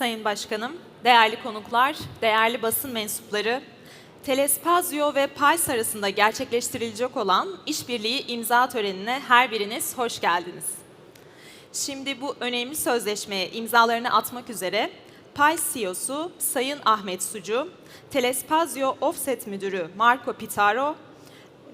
Sayın Başkanım, değerli konuklar, değerli basın mensupları, Telespazio ve PAYS arasında gerçekleştirilecek olan işbirliği imza törenine her biriniz hoş geldiniz. Şimdi bu önemli sözleşmeye imzalarını atmak üzere PAYS CEO'su Sayın Ahmet Sucu, Telespazio Offset Müdürü Marco Pitaro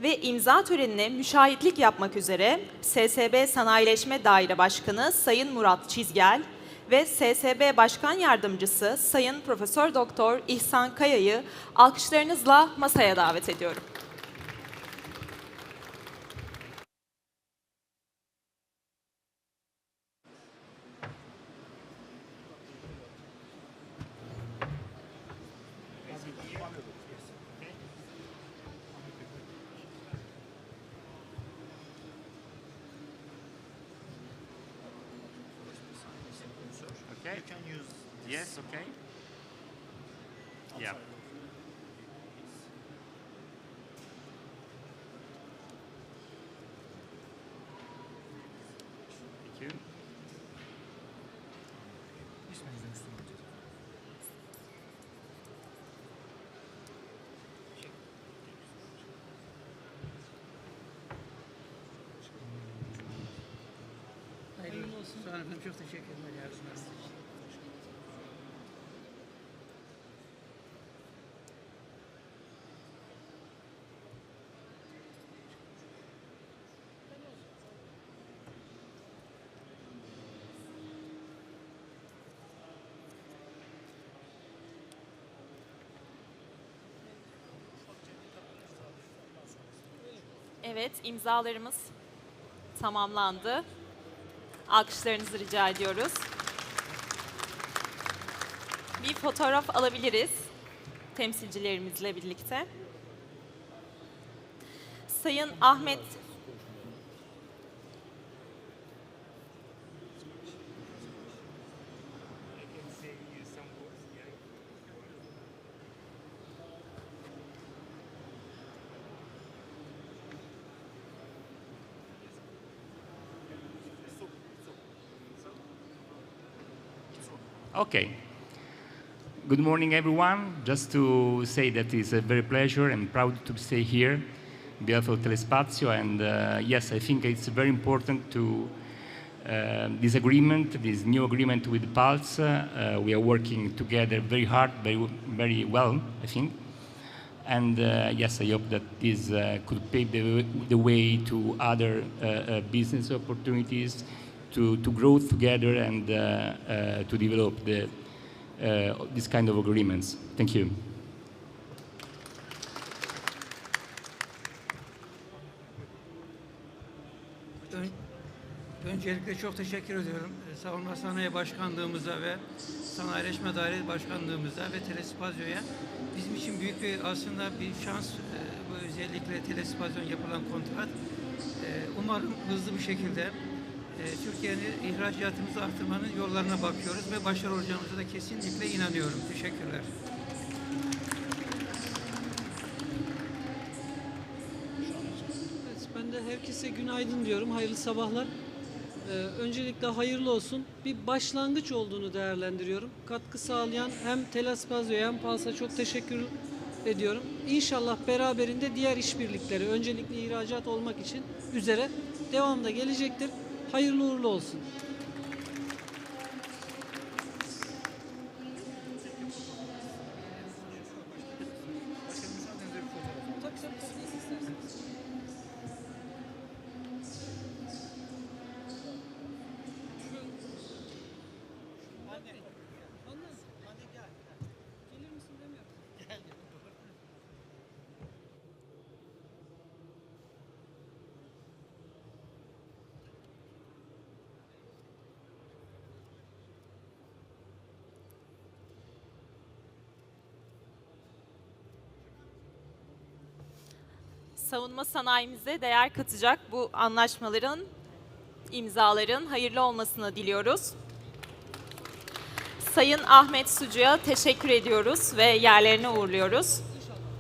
ve imza törenine müşahitlik yapmak üzere SSB Sanayileşme Daire Başkanı Sayın Murat Çizgel ve SSB Başkan Yardımcısı Sayın Profesör Doktor İhsan Kaya'yı alkışlarınızla masaya davet ediyorum. Okay. You can use yes. Okay. Yeah. Thank you. Hayırlı olsun. Sağ olun. Çok teşekkürler yardımlarınız Evet, imzalarımız tamamlandı. Alkışlarınızı rica ediyoruz. Bir fotoğraf alabiliriz temsilcilerimizle birlikte. Sayın Ahmet Okay. Good morning, everyone. Just to say that it's a very pleasure and proud to stay here on behalf of Telespazio. And uh, yes, I think it's very important to uh, this agreement, this new agreement with Pulse. Uh, we are working together very hard, very, very well, I think. And uh, yes, I hope that this uh, could pave the, the way to other uh, business opportunities, to, to grow together and uh, uh, to develop the, uh, this kind of agreements. Thank you. Ön- Öncelikle çok teşekkür ediyorum. Ee, Savunma Sanayi Başkanlığımıza ve Sanayileşme Daire Başkanlığımıza ve Telespazyo'ya bizim için büyük bir aslında bir şans. Ee, Bu özellikle Telespazyo'nun yapılan kontrat. Ee, Umarım hızlı bir şekilde e, Türkiye'nin ihracatımızı artırmanın yollarına bakıyoruz ve başarılı olacağımıza da kesinlikle inanıyorum. Teşekkürler. Evet, ben de herkese günaydın diyorum. Hayırlı sabahlar. Ee, öncelikle hayırlı olsun. Bir başlangıç olduğunu değerlendiriyorum. Katkı sağlayan hem Telaspazio'ya hem Pals'a çok teşekkür ediyorum. İnşallah beraberinde diğer işbirlikleri, öncelikle ihracat olmak için üzere devamda gelecektir. Hayırlı uğurlu olsun. Gelir savunma sanayimize değer katacak bu anlaşmaların, imzaların hayırlı olmasını diliyoruz. Sayın Ahmet Sucu'ya teşekkür ediyoruz ve yerlerine uğurluyoruz.